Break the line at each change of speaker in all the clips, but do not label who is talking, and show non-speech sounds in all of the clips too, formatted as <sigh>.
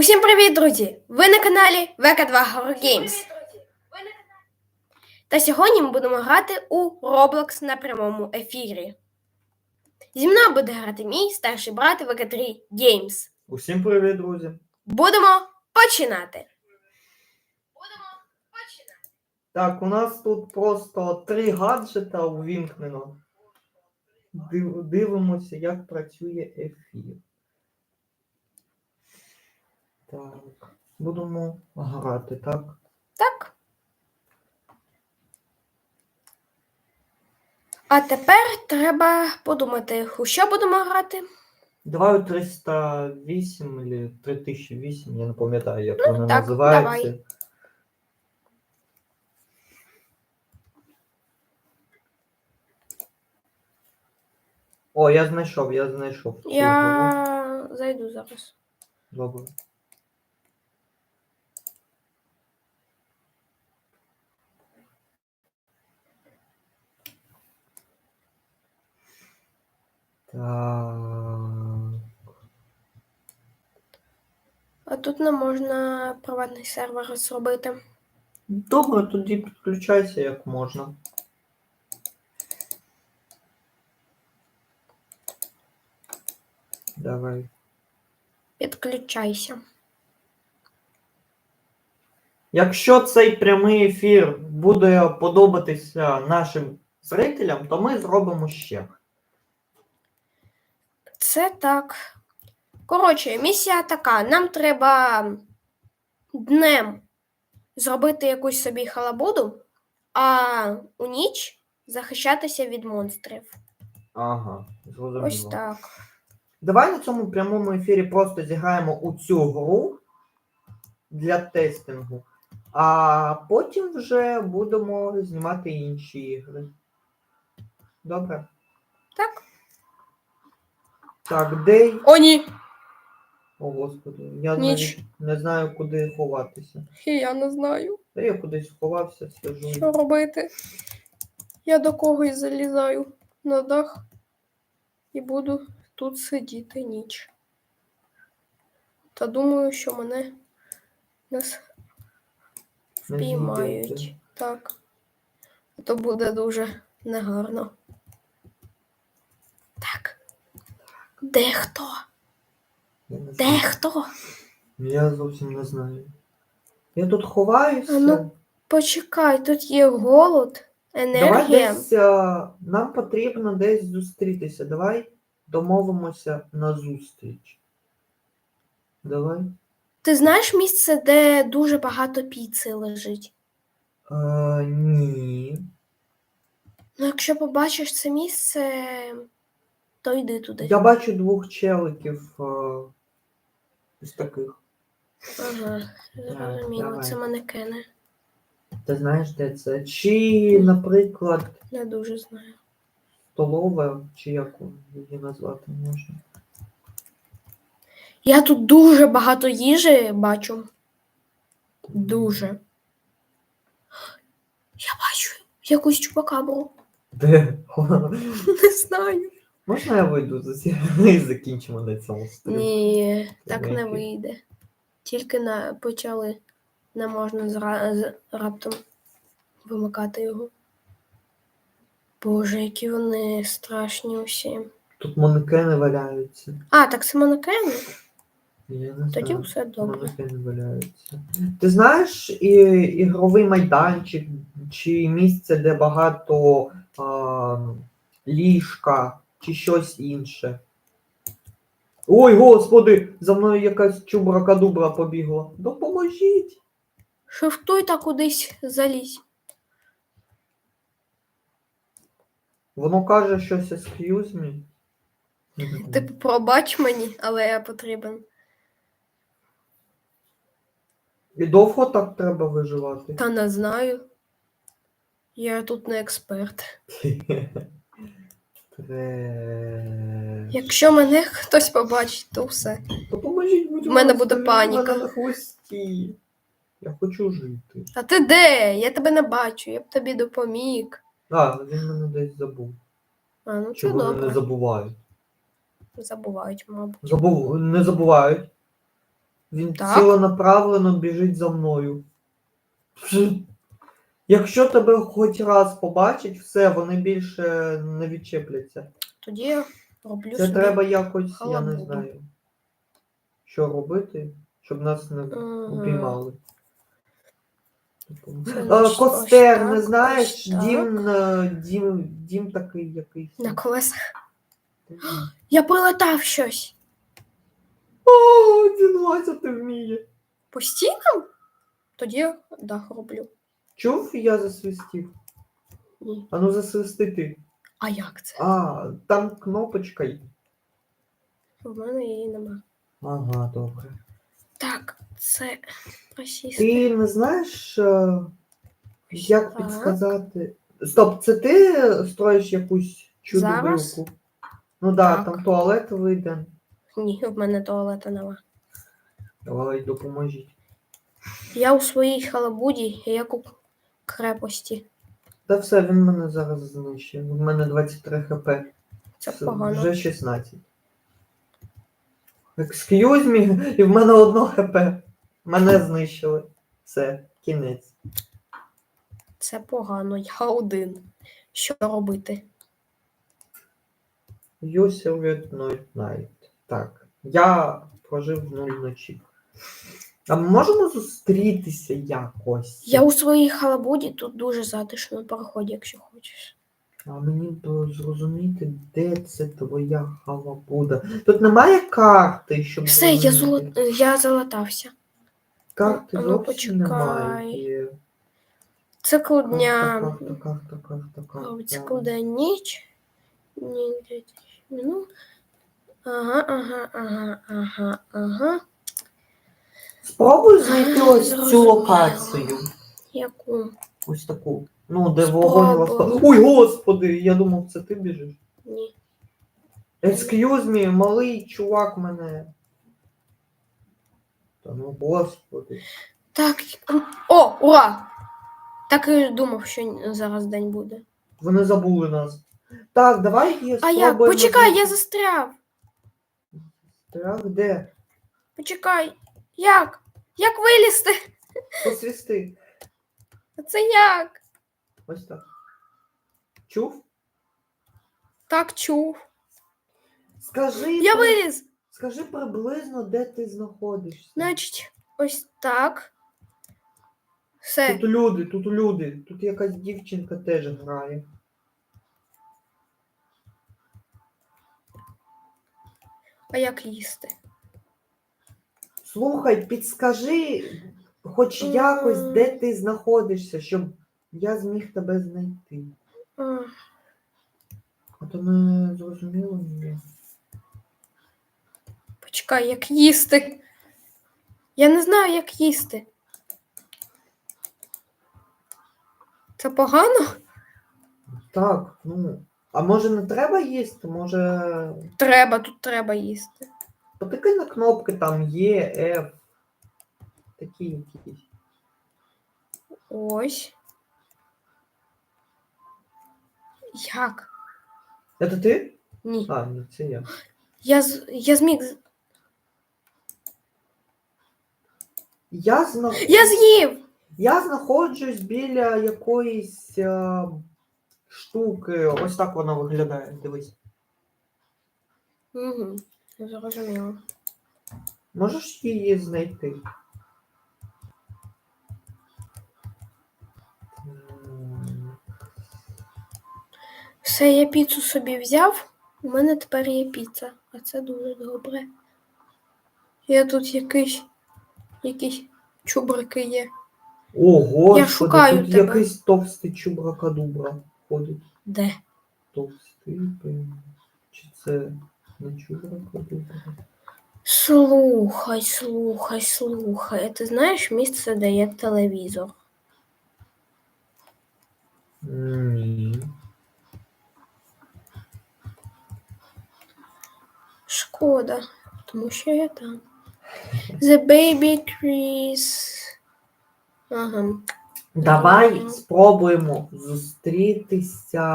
Усім привіт, друзі! Ви на каналі VK2 Horror Games. Та сьогодні ми будемо грати у Roblox на прямому ефірі. Зі мною буде грати мій старший брат VK3 Games.
Усім привіт, друзі!
Будемо починати. Будемо починати.
Так, у нас тут просто три гаджета увімкнено. Див- Дивимося, як працює ефір. Так, будемо грати, так?
Так. А тепер треба подумати, у що будемо грати.
Давай у 308 або 3008, я не пам'ятаю, як вона
Ну, так,
називається.
давай.
О, я знайшов, я знайшов.
Я зайду зараз.
Добре. Так.
А тут не можна приватний сервер зробити.
Добре, тоді підключайся як можна. Давай.
Підключайся.
Якщо цей прямий ефір буде подобатися нашим зрителям, то ми зробимо ще.
Це так. Коротше, місія така. Нам треба днем зробити якусь собі халабуду, а у ніч захищатися від монстрів.
Ага, зрозуміло.
Ось так.
Давай на цьому прямому ефірі просто зіграємо у цю гру для тестингу, а потім вже будемо знімати інші ігри. Добре?
Так.
Так, де.
О, ні!
О, господи, я
Ніч.
навіть не знаю, куди ховатися.
І я не знаю,
Та я кудись ховався, сижу.
що робити. Я до когось залізаю на дах і буду тут сидіти ніч. Та думаю, що мене не впіймають. Так. То буде дуже негарно. Так. Де хто?
Я не
Де
знаю.
хто?
Я зовсім не знаю. Я тут ховаюся.
А ну, Почекай, тут є голод,
Давай
енергія.
десь а, нам потрібно десь зустрітися. Давай домовимося на зустріч. Давай.
Ти знаєш місце, де дуже багато піци лежить?
А, ні.
Ну, якщо побачиш це місце, то йди туди.
Я бачу двох челиків а, ось таких.
Ага, зрозуміло, це манекени.
Ти знаєш, де це? Чи, наприклад,
Не дуже знаю.
столова, чи як її назвати можна?
Я тут дуже багато їжі бачу. Дуже. Я бачу якусь чупакабру.
Де? <laughs>
Не знаю.
Можна я вийду з цієї і закінчимо на цьому стрімі?
Ні, так не вийде. Тільки на почали. Не можна зра... з- раптом вимикати його. Боже, які вони страшні усі.
Тут манекени валяються.
А, так це манекени?
Я не
Тоді
знаю.
все добре.
Манекени валяються. Ти знаєш і, ігровий майданчик чи місце, де багато а, ліжка чи щось інше? Ой, господи, за мною якась чубрака-дубра побігла. Допоможіть!
Шифтуй та кудись залізь.
Воно каже щось excuse me.
Типу, пробач мені, але я потрібен.
І довго так треба виживати?
Та не знаю. Я тут не експерт. <laughs>
Треш.
Якщо мене хтось побачить, то все.
Допоможіть, будь
В мене буде паніка.
в на хвості. Я хочу жити.
А ти де? Я тебе не бачу, я б тобі допоміг.
А, він мене десь забув.
А, ну
Чи
це
вони
добре.
не забувають?
Забувають, мабуть.
Забув... Не забувають. Він
Так.
ціленаправлено біжить за мною. Якщо тебе хоч раз побачить, все, вони більше не відчепляться.
Тоді я роблю
Це
собі.
треба якось, я не
халабуду.
знаю, що робити, щоб нас не
Мгм.
упіймали. Типу,
Це,
е,
значить,
Костер,
ось
не
так,
знаєш,
ось так.
дім, е, дім, дім такий якийсь.
На колесах. <gasps> Я прилетав щось.
О, дінуватися ти вміє.
По стінам? Тоді дах роблю.
Чув, я засвистів.
Ні.
А ну засвисти ти.
А як це?
А, там кнопочка. є.
В мене її нема.
Ага, добре.
Так, це просісти.
Ти не знаєш, е, як
Так.
підсказати. Стоп, це ти строїш якусь чудо
Зараз?
брюку? Ну да,
Так.
там туалет виден.
Ні, в мене туалета нема.
Давай допоможіть.
Я у своїй халабуді, як у крепості.
Та все, він мене зараз знищив. У мене 23 хп.
Це
Все,
погано.
Вже 16. Excuse me, і в мене одно хп. Мене знищили. Все, кінець.
Це погано. Я один. Що робити?
You served night night. Так. Я прожив нуль ночі. А ми можемо зустрітися якось?
Я у своїй халабуді тут дуже затишно на переході, якщо хочеш.
А мені б зрозуміти, де це твоя халабуда. Тут немає карти, щоб.
Все, я,
зрозуміти.
золо... я залатався.
Карти
А ну,
зовсім немає.
Цикл
Карта,
дня.
карта, карта, карта, карта.
Цикл день ніч. Ні, десять минут. Ага, ага, ага, ага, ага.
Спробуй знайти ось цю локацію.
Яку?
Ось таку. Ну, де вогонь
Спробуй.
Ой, господи, я думав, це ти біжиш.
Ні.
Excuse me, малий чувак мене. Та ну господи.
Так. О, ура! Так і думав, що зараз день буде.
Вони забули нас. Так, давай її
А як?
спробуємо
Почекай, я застряв.
Так, де?
Почекай. Як? Як вилізти?
Посвісти.
А Це як?
Ось так. Чув?
Так чув.
Скажи,
Я
при-
виліз.
скажи приблизно, де ти знаходишся.
Значить, ось так. Все.
Тут люди, тут люди, тут якась дівчинка теж грає.
А як їсти?
Слухай, підскажи хоч якось, де ти знаходишся, щоб я зміг тебе знайти. То не зрозуміло мені.
Почекай, як їсти. Я не знаю, як їсти. Це погано?
Так, ну. А може не треба їсти? Може.
Треба, тут треба їсти.
Потикай на кнопки там Є, F. Такі якісь.
Ось. Як?
Це ти?
Ні.
А, ні, це я.
Я, з- я зміг. з-
Я, зна...
Я з'їв!
я знаходжусь біля якоїсь е, штуки. Ось так вона виглядає. Дивись.
Угу. Зрозуміло.
Можеш її знайти?
Все, я піцу собі взяв. У мене тепер є піца, а це дуже добре. Я тут якийсь, якісь чубрики є.
О, господи,
шукаю
тут
тебе.
якийсь товстий чубракадубра ходить.
Де?
Товстий. Чи це?
Слухай, слухай, слухай. А ти знаєш місце, де є телевізор?
Ні.
Шкода, тому що я там. The baby Chris. Ага.
Давай спробуємо зустрітися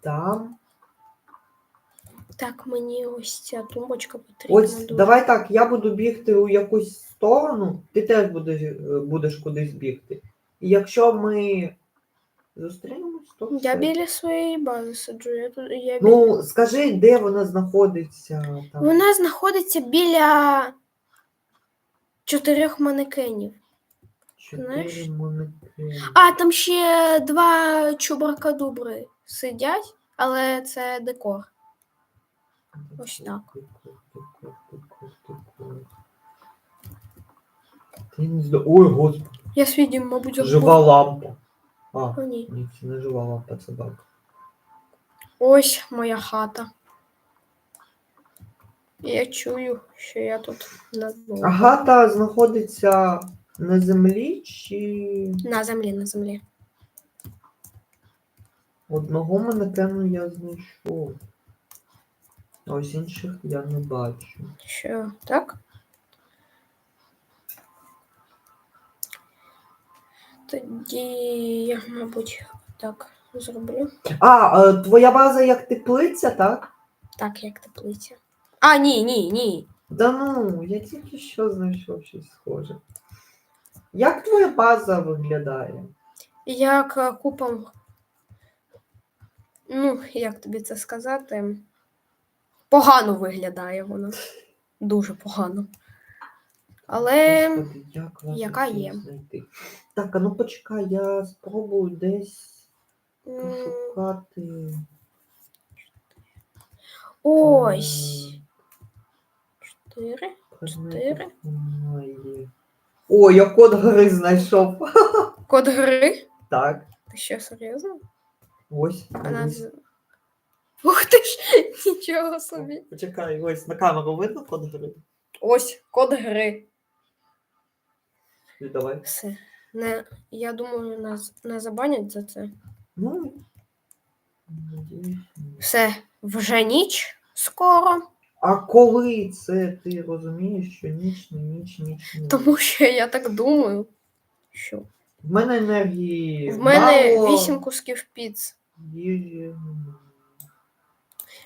там.
Так, мені ось ця тумбочка потрібна.
Ось
дуже.
давай так, я буду бігти у якусь сторону, ти теж будеш, е, будеш кудись бігти. І якщо ми зустрінемось, то
Я
все.
біля своєї бази сиджу. Я тут, я біля...
Ну, скажи, де вона знаходиться там.
Вона знаходиться біля чотирьох манекенів.
Чотири
знаєш?
манекени.
А, там ще два чубаркадубри сидять, але це декор. Ось так.
Ти не зда- Ой, господи,
Я свій дім, мабуть, забув.
жива лампа. А,
О, ні.
ні, це не жива лампа, це баг.
Ось моя хата. Я чую, що я тут на,
А гата знаходиться на землі чи
на землі, на землі.
одного манекену я знайшов. Ось інших я не бачу.
Що, так? Тоді я, мабуть, так зроблю.
А, е, твоя база як теплиця, так?
Так, як теплиця. А, ні, ні, ні.
Да ну, я тільки що знайшов щось схоже. Як твоя база виглядає?
Як е, купом. Ну, як тобі це сказати? Погано виглядає вона. Дуже погано. Але
Господи, як вас
яка
тут
є?
знайти? Так, а ну почекай, я спробую десь пошукати.
ось. Чотири. Чотири.
Немає. О, я код гри знайшов.
Код гри.
Так,
Ти що, серйозно?
ось.
Вона
дивись.
з... Ух ти ж! <laughs> Нічого собі.
Почекай, ось на камеру видно код гри?
Ось код гри.
І давай.
Все. Не, я думаю, нас не забанять за це.
Ну.
Все, вже ніч скоро,
А коли це ти розумієш, що ніч, не ніч, ніч, ніч?
тому що я так думаю, що
В мене енергії.
в мене
мало,
вісім кусків піц.
Їжі.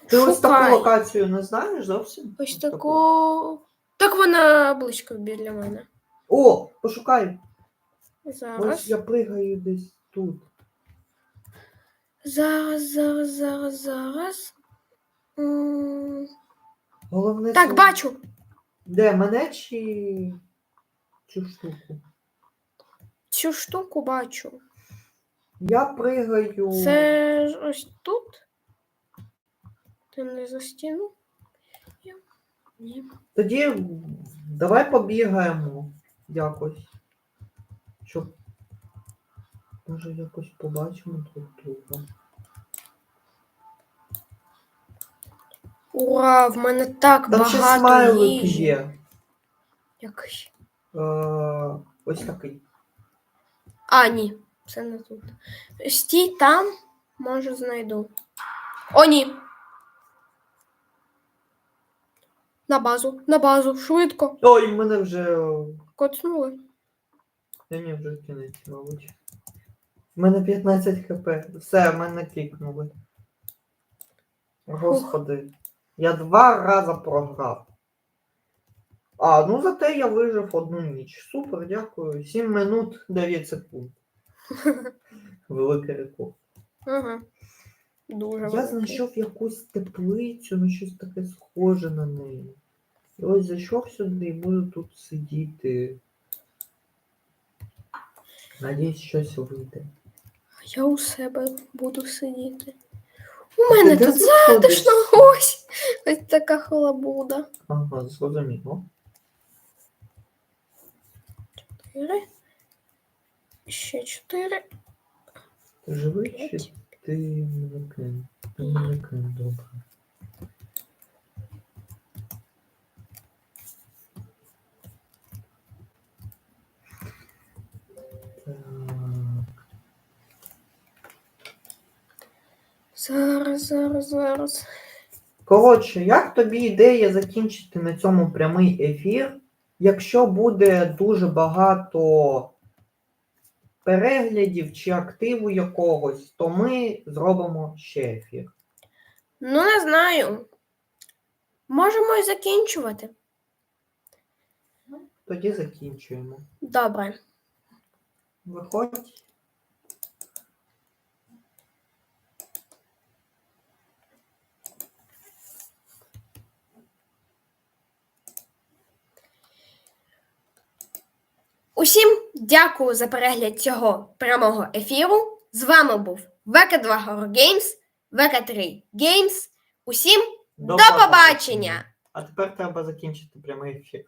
Ти ось таку
Шукай.
локацію не знаєш зовсім?
Ось таку. Так вона близько біля мене.
О, пошукай. Ось
Зараз.
я пригаю десь тут.
Зараз, зараз, зараз, зараз. М,
Головне.
Так,
це-
бачу.
Де мене чи цю штуку?
Цю штуку бачу.
Я пригаю.
Це ж ось тут. Ти не за стіну? Я- Ні.
Тоді давай побігаємо якось. Щоб. Може якось побачимо друг друга.
Ура, в мене так
Там ще
багато
смайлик
їжі.
є.
Який?
Е, ось такий.
А, ні, це не тут. Стій там, може знайду. О, ні. На базу, на базу, швидко.
Ой, мене вже.
Коцнули.
Ні, ні, вже кінець, мабуть. У мене 15 хп. Все, мене кикнули. Господи. Я два рази програв. А, ну зате я вижив одну ніч. Супер, дякую. 7 минут 9 секунд. <laughs> Великий рекорд.
Ага. Дуже
Я
великий.
знайшов якусь теплицю, ну щось таке схоже на неї. І ось зайшов сюди і буду тут сидіти. Надіюсь, щось вийде.
А Я у себе буду сидіти. У мене тут затишно ось. Ось така халабуда.
Ага, зрозуміло.
Чотири. Ще чотири.
Ти живий чи
П'ять.
Ти манекен? Ти манекен, добре.
Зараз, зараз, зараз.
Коротше, як тобі ідея закінчити на цьому прямий ефір? Якщо буде дуже багато переглядів чи активу якогось, то ми зробимо ще ефір.
Ну, не знаю. Можемо і закінчувати.
Тоді закінчуємо.
Добре.
Виходь.
Усім дякую за перегляд цього прямого ефіру. З вами був ВК2 Horror Games, ВК3 Games. Усім до побачення!
А тепер треба закінчити прямий ефір.